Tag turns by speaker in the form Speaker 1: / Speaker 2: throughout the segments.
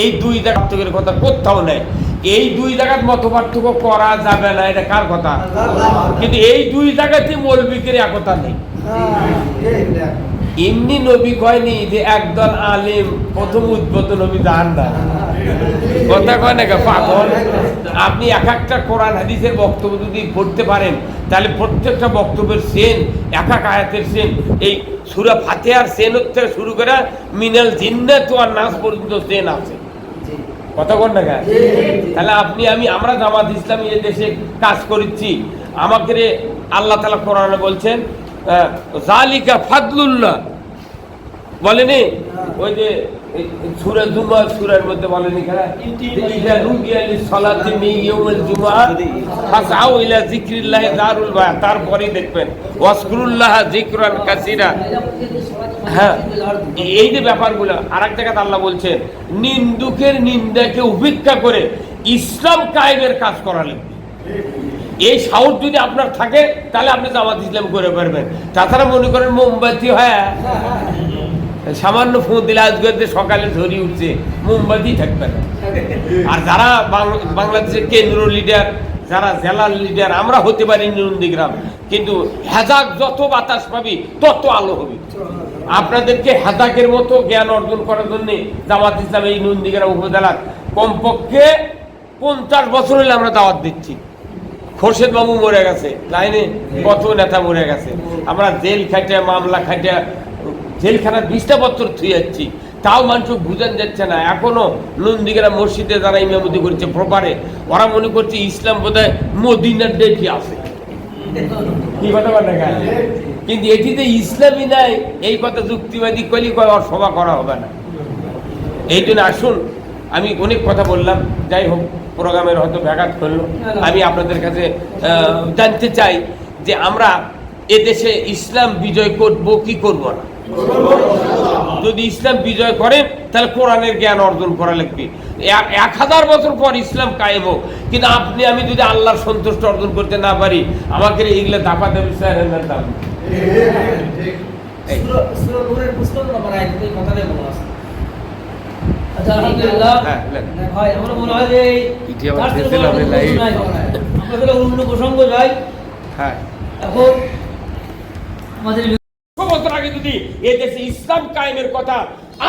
Speaker 1: এই দুই জায়গা পার্থক্যের কথা কোথাও নেই। এই দুই জায়গার মত পার্থক্য করা যাবে না, এটা কার কথা? কিন্তু এই দুই জায়গাতে মৌলবিকের একতা নেই। এমনি নবী কয়নি যে একদল আলেম প্রথম উদ্বোধ নবী জাহান না। কথা কয় না পাগল। আপনি এক একটা কোরআন, হাদিসের বক্তব্য যদি পড়তে পারেন, তাহলে প্রত্যেকটা বক্তব্যের সেন, এক এক আয়াতের সেন, এই সুরা ফাতেহার সেন থেকে শুরু করে মিনাল জিন্নাত আর নাচ পর্যন্ত সেন আছে। কথা কোন? তাহলে আপনি, আমি, আমরা জামাত ইসলামী এ দেশে কাজ করেছি। আমাকে আল্লাহ তালা কোরআনে বলছেন জালিকা ফাদলুল্লাহ। বলেনি? ওই যে সূরা জুমা সূরার মধ্যে বলেনি কেনা ইলা নুদিয়া লিসসালাতি মিন ইয়াউমিল জুমআ ফাসআউ ইলা যিকরিল্লাহি দারুল বায়া তারপরেই দেখবেন ওয়াসকুরুল্লাহ যিকরান কাসীরা। হ্যাঁ এই যে ব্যাপারগুলো আর এক জায়গাতে আল্লাহ বলছেন নিন্দুকের নিন্দাকে উপেক্ষা করে ইসলাম কায়েমের কাজ করা লাগবে এই সাহস যদি আপনার থাকে, তাহলে আপনি জামাত ইসলাম করে পারবেন তাছাড়া মনে করেন মোমবাতি, হয় সামান্য ফোন দিলে আজকে সকালে ঝরি উঠছে, মোমবাতি থাকবে না। আর যারা বাংলাদেশের কেন্দ্র লিডার যারা জেলার লিডার আমরা হতে পারি নন্দীগ্রাম, কিন্তু হেজাক যত বাতাস পাবি, তত আলো হবে। আপনাদেরকে হেদাকের মতো জ্ঞান অর্জন করার জন্য জামাত ইসলাম এই নন্দীগ্রাম উপজেলার কমপক্ষে পঞ্চাশ বছর হলে আমরা দাওয়াত দিচ্ছি। খোরশেদ বাবু মরে গেছে, লাইনে কত নেতা মরে গেছে। আমরা জেল খাটিয়া মামলা খাটিয়া জেলখানার বিশটা বছর থুয়ে যাচ্ছি। তাও মানুষ বুঝান যাচ্ছে না। এখনও নন্দীগ্রাম মসজিদে যারা ইমামতি করছে প্রপারে ওরা মনে করছে ইসলাম বোধহয় মদিনার ডেটি আছে কি কথা বলে কিন্তু এটিতে ইসলামই নাই। এই কথা যুক্তিবাদী কলি ওর সভা করা হবে না। এই জন্য আসুন, আমি অনেক কথা বললাম। যাই হোক, প্রোগ্রামের হয়তো ব্যাঘাত করল আমি আপনাদের কাছে জানতে চাই যে আমরা এদেশে ইসলাম বিজয় করব কি করব না? যদি ইসলাম বিজয় করেন তাহলে কোরআনের জ্ঞান অর্জন করা লাগবে। এক- হাজার বছর পর ইসলাম কায়েম হোক। কিন্তু আপনি আমি যদি আল্লাহর সন্তুষ্ট অর্জন করতে না পারি আমাকে এইগুলো দাপা দেবে স্যার দাম।
Speaker 2: আচ্ছা।
Speaker 1: হ্যাঁ,
Speaker 2: হয় অন্য প্রসঙ্গ যাই।
Speaker 1: হ্যাঁ।
Speaker 2: এখন আমাদের
Speaker 1: বছর আগে যদি এদেশে ইসলাম কায়েমের কথা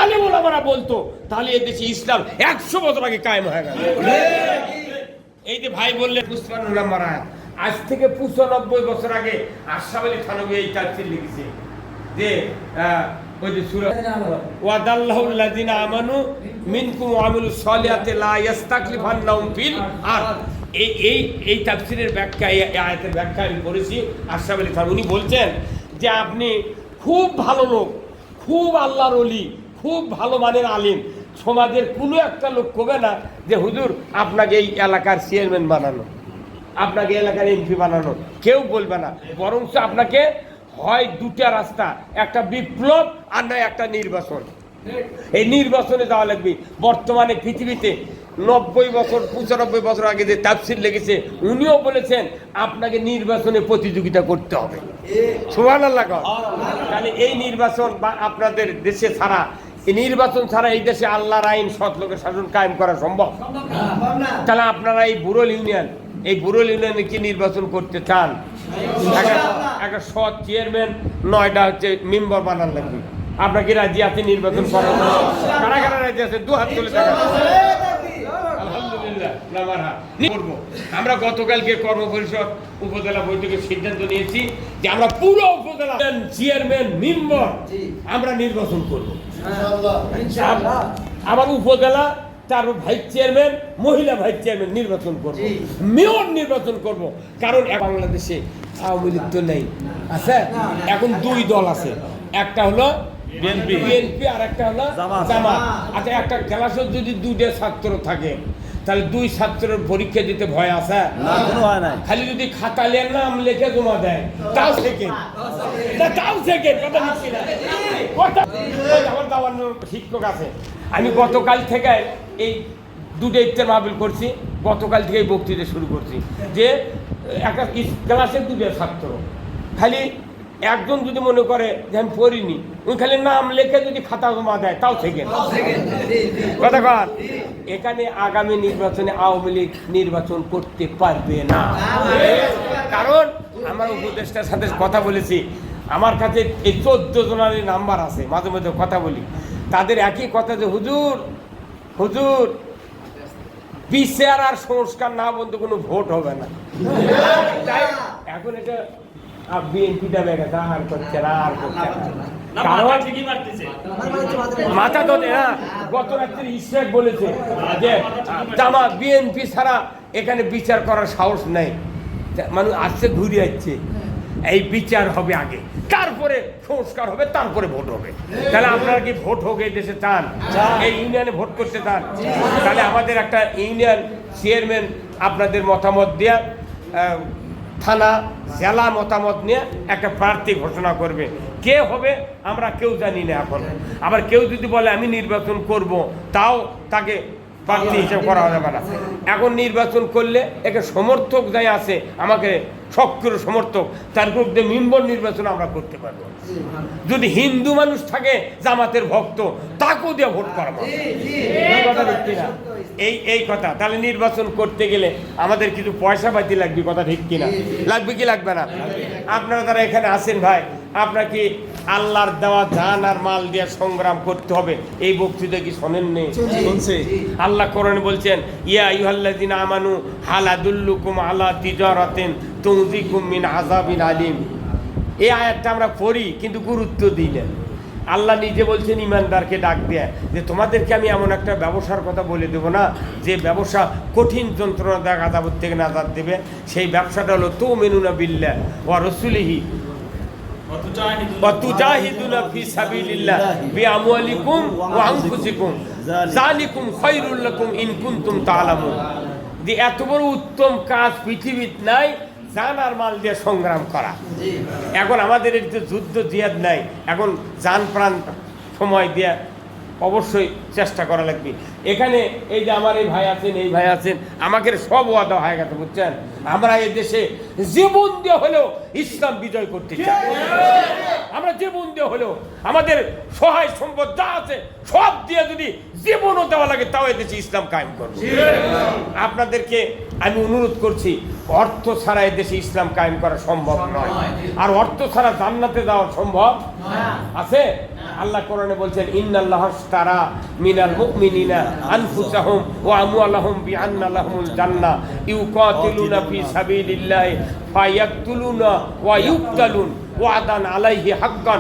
Speaker 1: আলে ওলামারা বলতো, তাহলে এদেশে ইসলাম একশো বছর আগে কায়েম হয়ে গেল। এই যে ভাই বললে পুষ্পানুরা মারা আজ থেকে পঁচানব্বই বছর আগে আশরাফ আলী থানবী এই তাফসীর লিখেছে যে ওই যে আমানু মিনকুম এই এই এই ব্যাখ্যা ব্যাখ্যা আমি পড়েছি, আশরাফ খান উনি বলছেন যে আপনি খুব ভালো লোক, খুব আল্লাহর অলি খুব ভালো মানের আলিম। সমাজের কোনো একটা লোক কবে না যে, হুজুর, আপনাকে এই এলাকার চেয়ারম্যান বানানো, আপনাকে এলাকার এমপি বানানো। কেউ বলবে না। বরঞ্চ আপনাকে হয় দুটা রাস্তা, একটা বিপ্লব আর নয় একটা নির্বাচন এই নির্বাচনে যাওয়া লাগবে। বর্তমানে পৃথিবীতে নব্বই বছর, পঁচানব্বই বছর আগে যে তাফসির লেগেছে উনিও বলেছেন, আপনাকে নির্বাচনে প্রতিযোগিতা করতে হবে। তাহলে এই নির্বাচন বা আপনাদের দেশে ছাড়া, এই নির্বাচন ছাড়া এই দেশে আল্লাহর আইন সৎ লোকের শাসন কায়েম করা সম্ভব? তাহলে আপনারা এই বুরল ইউনিয়ন, এই বুরল ইউনিয়নে কি নির্বাচন করতে চান? একটা- সৎ চেয়ারম্যান নয়টা হচ্ছে মেম্বার বানান লাগবে। আপনার কি রাজি আছে নির্বাচন করার কারা কারা রাজি আছে? দু হাত তুলে নামার হাত। করব। আমরা গতকালকে কর্ম পরিষদ উপজেলা বৈঠকে সিদ্ধান্ত নিয়েছি যে আমরা পুরো উপজেলা চেয়ারম্যান মেম্বার আমরা নির্বাচন করব। আমার উপজেলা তার ভাইস চেয়ারম্যান মহিলা ভাইস চেয়ারম্যান নির্বাচন করব। মেয়র নির্বাচন করব। কারণ বাংলাদেশে আওয়ামী লীগ তো নেই। আছে? এখন দুই দল আছে। একটা হলো বিএনপি। বিএনপি আর একটা হলো জামাত। আচ্ছা একটা ক্লাসে যদি দুইটা ছাত্র থাকে তাহলে দুই ছাত্রের পরীক্ষা দিতে ভয় আছে?
Speaker 3: না
Speaker 1: খালি যদি খাতালের নাম লিখে জমা দেয় তাও থেকে তাও সেকেন্ড কথা দিচ্ছি না। আমার শিক্ষক আছে। আমি গতকাল থেকে এই দুটো ইফতার মাহবিল করছি গতকাল থেকে এই বক্তৃতা শুরু করছি। যে একটা ইস- ক্লাসে দুটো ছাত্র। খালি একজন যদি মনে করে যে আমি পড়িনি উনি খালি নাম লেখে যদি খাতা জমা দেয় তাও থেকে কথা কর এখানে আগামী নির্বাচনে আওয়ামী লীগ নির্বাচন করতে পারবে না। কারণ আমার উপদেষ্টার সাথে কথা বলেছি। আমার কাছে এই চোদ্দ জনের নাম্বার আছে মাঝে মাঝে কথা বলি। তাদের একই কথা যে হুজুর হুজুর বিচার আর সংস্কার না বলতে কোনো ভোট হবে না। এখন এটা বিএনপি দেবে গেছে আর করছে আর করছে মাথা তো না। গত রাত্রে ইসরাক বলেছে যে জামা বিএনপি ছাড়া এখানে বিচার করার সাহস নেই। মানুষ আসছে ঘুরে যাচ্ছে এই বিচার হবে আগে। তারপরে সংস্কার হবে তারপরে ভোট হবে। তাহলে আপনারা কি ভোট হোক এই দেশে চান। এই ইউনিয়নে ভোট করতে চান? তাহলে আমাদের একটা ইউনিয়ন চেয়ারম্যান আপনাদের মতামত দেয়া আহ, থানা জেলা মতামত নিয়ে একটা প্রার্থী ঘোষণা করবে। কে হবে আমরা কেউ জানি না এখন। আবার কেউ যদি বলে, আমি নির্বাচন করব তাও তাকে প্রার্থী হিসেবে করা যাবে না। এখন নির্বাচন করলে একে সমর্থক যাই আছে, আমাকে সক্রিয় সমর্থক, তার বিরুদ্ধে মিম্বর নির্বাচন আমরা করতে পারব। যদি হিন্দু মানুষ থাকে জামাতের ভক্ত তাকেও দিয়ে ভোট করাবো এই? এই এই কথা। তাহলে নির্বাচন করতে গেলে আমাদের কিছু পয়সা পাতি লাগবে কথা ঠিক কিনা? লাগবে কি লাগবে না? আপনারা যারা এখানে আছেন ভাই আপনার কি আল্লাহর দেওয়া জান আর মাল দিয়ে সংগ্রাম করতে হবে। এই বক্তৃতা কি শোনেননি
Speaker 3: শুনছি।
Speaker 1: আল্লাহ কোরআনে বলছেন ইয়া ইউহাল্লাযিনা আমানু হালাদুল্লুকুম আলা তিজারাতিন তুনজিকুম মিন আযাবিন আলিম। এই আয়াতটা আমরা পড়ি, কিন্তু গুরুত্ব দিই না। আল্লাহ নিজে বলছেন, ইমানদারকে ডাক দেয়। যে তোমাদেরকে আমি এমন একটা ব্যবসার কথা বলে দেবো না, যে ব্যবসা কঠিন যন্ত্রণা দেখা যাবত থেকে নাজাদ দেবে। সেই ব্যবসাটা হলো তো মেনুনা বিল্লা ও রসুলিহি এত বড় উত্তম কাজ পৃথিবীত নাই জান আর মাল দিয়ে সংগ্রাম করা। এখন আমাদের যুদ্ধ জিয়াদ নাই, এখন যান প্রাণ সময় দিয়ে অবশ্যই চেষ্টা করা লাগবে। এখানে এই যে আমার এই ভাই আছেন, এই ভাই আছেন, আমাকে সব ওয়াদা হয়ে গেছে, বুঝছেন? আমরা এই দেশে জীবন দিয়ে হলেও ইসলাম বিজয় করতে চাই। আমরা জীবন দিয়ে হলেও আমাদের সহায় সম্পদ যা আছে, সব দিয়ে যদি জীবনও দেওয়া লাগে, তাও এই দেশে ইসলাম কায়েম করব। আপনাদেরকে আমি অনুরোধ করছি, অর্থ ছাড়া দেশে ইসলাম কায়েম করা সম্ভব নয়। আর অর্থ ছাড়া জান্নাতে যাওয়া সম্ভব আছে? আল্লাহ কোরআনে বলছেন, ইন্নাল্লাহ তারা মিনাল মুমিনিনা আনফুসাহুম ওয়া আমওয়ালাহুম জান্নাহ ইউকাতিলুনা ফি সাবিলিল্লাহ ফায়াকতুলুনা ওয়া ইউকতালুন ওয়াদান আলাইহি হাক্কান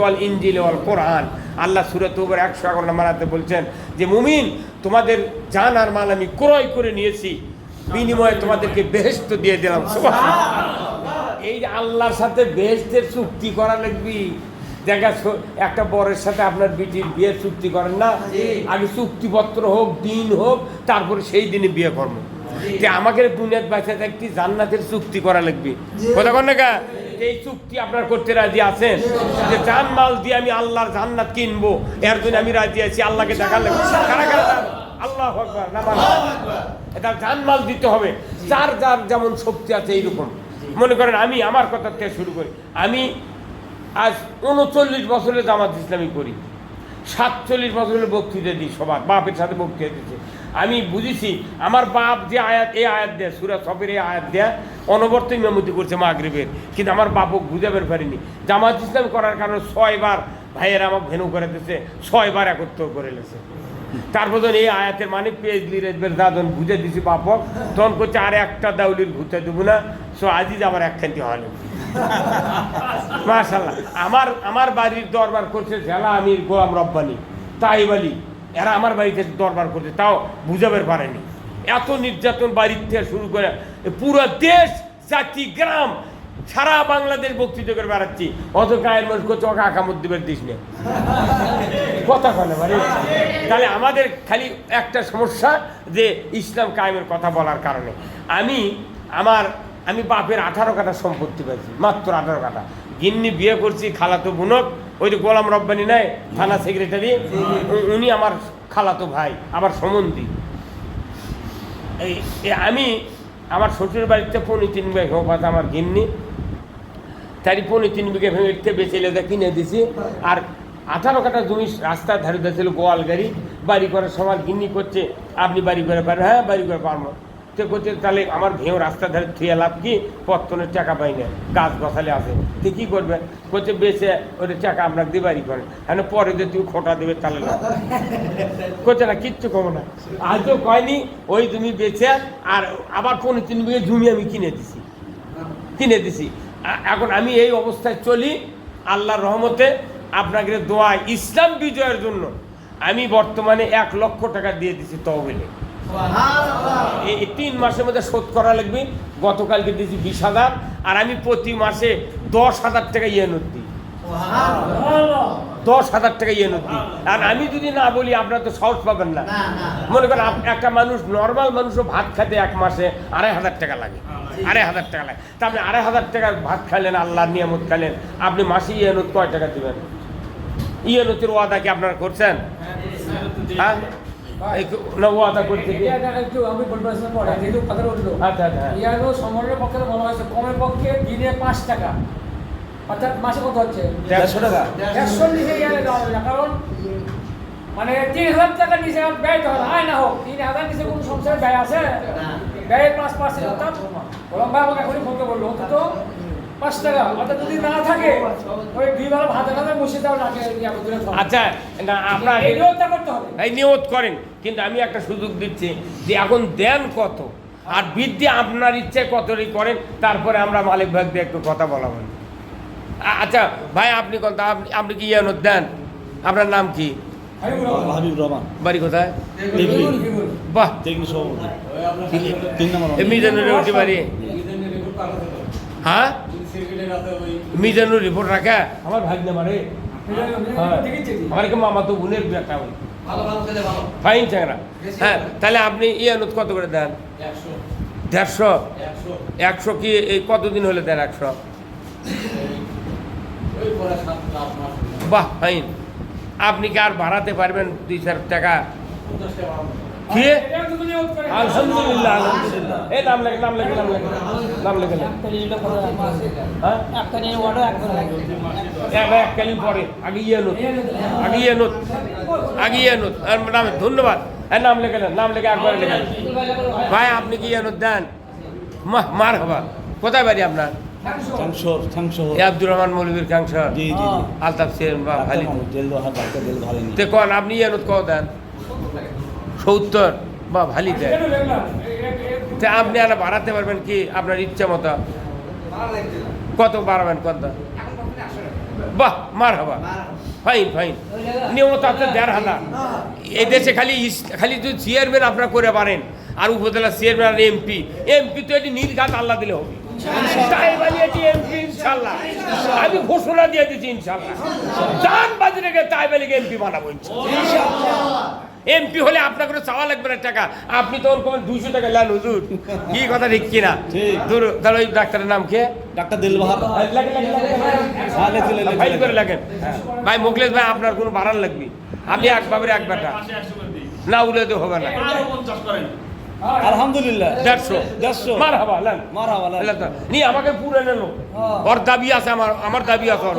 Speaker 1: ওয়াল ইনজিল ওয়াল কোরআন। আল্লাহ সূরা তৌবার 111 নম্বর আয়াতে বলছেন যে, মুমিন, তোমাদের জান আর মাল আমি ক্রয় করে নিয়েছি, বিনিময়ে তোমাদেরকে বেহেশত দিয়ে দিলাম। এই আল্লাহর সাথে বেহেস্তের চুক্তি করা লাগবি দেখা একটা বরের সাথে আপনার বিটির বিয়ে চুক্তি করেন না। আগে চুক্তিপত্র হোক দিন হোক তারপরে সেই দিনে বিয়ে করব। যে আমাকে দুনিয়াত বাঁচা থাকতে জান্নাতের চুক্তি করা লাগবে। কথা কন না এই চুক্তি আপনার করতে রাজি আছেন? যে জান মাল দিয়ে আমি আল্লাহর জান্নাত কিনবো এর জন্য আমি রাজি আছি আল্লাহকে দেখা লাগবে। কারা কারা আল্লাহ আকবার না এটা জানমাল দিতে হবে যার যার যেমন শক্তি আছে এইরকম। মনে করেন আমি আমার কথা থেকে শুরু করি। আমি আজ উনচল্লিশ বছরের জামাত ইসলামী করি। সাতচল্লিশ বছরের বক্তৃতা দিই সবার, বাপের সাথে বক্তৃতা দিচ্ছে। আমি বুঝেছি, আমার বাপ যে আয়াত, এই আয়াত দেয়, সুরা সবের এই আয়াত দেয়, অনবর্ত ইমামতি করছে মাগরিবের। কিন্তু আমার বাপক বুঝাবের পারিনি জামাত ইসলাম করার কারণে ছয়বার ভাইয়েরা আমাকে ভেনু করে দিচ্ছে ছয়বার একত্র করে লেছে তারপর যখন এই আয়াতের মানে পেজলি রেজবের দাদন বুঝে দিছি বাপক তখন করছে আর একটা দাউলির ঘুরতে দেবো না। সো আজিজ আমার একখানটি হলে। মাশাল্লাহ আমার আমার বাড়ির দরবার করছে জেলা আমির গোলাম রব্বানি। তাইব আলী এরা আমার বাড়িতে দরবার করছে, তাও বুঝাবের পারেনি। এত নির্যাতন বাড়ির থেকে শুরু করে পুরো দেশ, জাতি, গ্রাম, সারা বাংলাদেশ বক্তৃতা করে বেড়াচ্ছি। অত গায়ের মানুষ করছে, ওকে আকামুদ্দিবের দিস কথা বলে তাহলে আমাদের খালি একটা সমস্যা যে ইসলাম কায়েমের কথা বলার কারণে। আমি, আমার আমি বাপের আঠারো কাটা সম্পত্তি পাইছি, মাত্র আঠারো কাটা গিন্নি বিয়ে করছি, খালাতো বুনক, ওই যে গোলাম রব্বানি নাই, থানা সেক্রেটারি উনি আমার খালাতো ভাই, আমার সম্বন্ধী এই আমি আমার শ্বশুর বাড়িতে পনেরো তিন ভাই হোক আমার গিন্নি। তারই পনেরো তিন বিঘে ভেঙে বেঁচে লেদা কিনে দিছি। আর আঠারো কাটা জমি রাস্তার ধারে ধারে ছিল গোয়াল গাড়ি বাড়ি করার সময় গিন্নি করছে, আপনি বাড়ি করে পারেন হ্যাঁ বাড়ি করে পারব। তো করছে তাহলে আমার ভেঙে রাস্তার ধারে থুয়ে লাভ কি? পত্তনের টাকা পাই না, গাছ গছালে আছে। তুই কী করবে? করছে বেঁচে ওটা টাকা আপনাকে দিবারই করে হ্যাঁ পরে যে তুই খোটা দেবে, তাহলে না করছে না, কিচ্ছু কমো না। আজও কয়নি, ওই তুমি বেচে, আর আবার পনেরো তিন বিঘে জমি আমি কিনে দিছি। কিনে দিছি। এখন আমি এই অবস্থায় চলি আল্লাহর রহমতে। আপনাকে দোয়া, ইসলাম বিজয়ের জন্য। আমি বর্তমানে এক লক্ষ টাকা দিয়ে দিছি তহবিলে। এই তিন মাসের মধ্যে শোধ করা লাগবে। গতকালকে দিয়েছি বিশ হাজার আর আমি প্রতি মাসে দশ হাজার টাকা ইয়ে দিই। দশ হাজার টাকা ইয়ে দিই। আর আমি যদি না বলি আপনারা তো সাহস পাবেন না। মনে করেন একটা মানুষ নর্মাল মানুষও ভাত খেতে এক মাসে আড়াই হাজার টাকা লাগে। আড়াই হাজার টাকা লাগে। তা আপনি আড়াই হাজার টাকা ভাত খাইলেন আল্লাহর নিয়ামত খাইলেন আপনি মাসে ইয়ে নোট কয় টাকা দেবেন? ইয়ে নোটের ওয়াদা কি আপনারা করছেন? হ্যাঁ? করতে
Speaker 3: একটু আমি যেহেতু কথা
Speaker 1: আচ্ছা আচ্ছা
Speaker 3: ইয়ারও সমরের পক্ষে বলা হয়েছে কমের পক্ষে দিনে পাঁচ টাকা। অর্থাৎ মাসে কত হচ্ছে?
Speaker 1: দেড়শো টাকা।
Speaker 3: দেড়শো নিচে ইয়ারে দেওয়া হবে না কারণ মানে তিন হাজার টাকা নিচে ব্যয় তো হয় না। হোক তিন হাজার নিচে কোনো সংসারে ব্যয় আছে? ব্যয়ের পাঁচ পার্সেন্ট অর্থাৎ ভাই আমাকে এখনই ফোন করে বলল অন্তত পাঁচ টাকা। অর্থাৎ যদি না থাকে ওই দুই বেলা ভাত খাবে বসে দাও নাকে করে দিলে খাও।
Speaker 1: আচ্ছা না আপনার
Speaker 3: এই নিয়োগটা করতে হবে।
Speaker 1: এই নিয়ত করেন। কিন্তু আমি একটা সুযোগ দিচ্ছি যে এখন দেন কত আর বৃদ্ধি আপনার ইচ্ছে কতই করেন তারপরে আমরা মালিক ভাগ দিয়ে একটু কথা বলা বলি আচ্ছা ভাই আপনি কথা আপনি আপনি কি ইয়ে দেন? আপনার নাম কি?
Speaker 4: রহমান।
Speaker 1: বাড়ি কোথায়? বাহ।
Speaker 4: তিন নম্বর
Speaker 1: বাড়ি? হ্যাঁ? মিজানুর রিপোর্ট রাখা? আমার ভাগ না মারে হ্যাঁ। আমার কি মামা তো বোনের একটা ফাইন চ্যাংরা। হ্যাঁ তাহলে আপনি ইয়ে নোট কত করে দেন? দেড়শো? একশো। কি এই কতদিন হলে দেন একশো? বাহ ফাইন। আপনি কি আর বাড়াতে পারবেন দুই চার টাকা? কি। আলহামদুলিল্লাহ আলহামদুলিল্লাহ। এই নাম নাম নাম এককালীন পরে আগে ইয়ে আগে ইয়ে আগে ইয়ে আর নাম ধন্যবাদ। হ্যাঁ নাম নেন নাম লেগে একবার লেগে নেন। ভাই আপনি কি ইয়ে দেন? মার হবা কোথায় বাড়ি আপনার? আব্দুর রহমান মৌলবীর আলতাফ সেন বা ভালি কন আপনি ইয়ে নোট কত দেন? সত্তর বা ভালি দেন
Speaker 3: এ-
Speaker 1: তা আপনি আর বাড়াতে পারবেন কি আপনার ইচ্ছা মতো? কত বাড়াবেন কত? বাহ, মার হবা। Fine fine. নিয়মত আপনার দেড় হাজার এই দেশে খালি খালি যদি চেয়ারম্যান আপনারা করে পারেন আর উপজেলা চেয়ারম্যান আর এমপি। এমপি তো এটি নির্ঘাত আল্লাহ দিলে হবে। তাই ইনশাল্লাহ আমি ঘোষণা দিয়ে দিচ্ছি ইনশাল্লাহ জান বাজি রেখে তাই বালিকে এমপি বানাবো এমপি হলে আপনার করে চাওয়া লাগবে না টাকা। আপনি তখন কমেন দুইশো টাকা নেন হুজুর। কি কথা ঠিক কিনা। দূর তাহলে ওই ডাক্তারের নাম কে?
Speaker 4: ডাক্তার দিলবাহার।
Speaker 1: লাগেন।
Speaker 4: হ্যাঁ
Speaker 1: ফাইল করে লাগেন ভাই মুখলেশ ভাই আপনার কোনো বাড়ান লাগবে? আপনি এক বাবের এক বেটা। না উলে তো হবে না।
Speaker 4: আলহামদুলিল্লাহ।
Speaker 1: দেড়শো।
Speaker 4: দেড়শো।
Speaker 1: মার হবা লান।
Speaker 4: মার হাওয়া
Speaker 1: নি আমাকে পুরে নেন ওর দাবি আছে আমার আমার দাবি আছে ওর।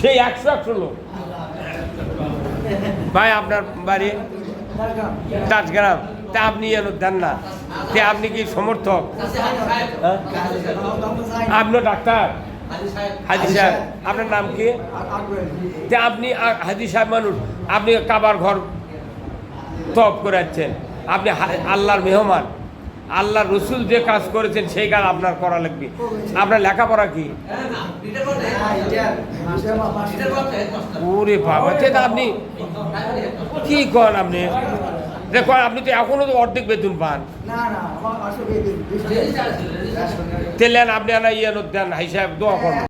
Speaker 1: সেই একশো একশো লোক। ভাই আপনার বাড়ি? তাজগ্রাম। তা আপনি এলো দেন না। তে আপনি কি সমর্থক? আপনার ডাক্তার? হাজি সাহেব আপনার নাম কি? যে আপনি হাজি সাহেব মানুষ। আপনি কাবার ঘর তপ করাচ্ছেন আপনি আল্লাহর মেহমান। আল্লাহ রসুল যে কাজ করেছেন সেই কাজ আপনার করা লাগবে। আপনার লেখাপড়া কি? ওরে বাবা সেটা আপনি কি করেন আপনি? দেখুন আপনি তো এখনও তো অর্ধেক বেতন পান। তেলেন আপনি আনা ইয়ে দেন হিসাব দোয়া করুন।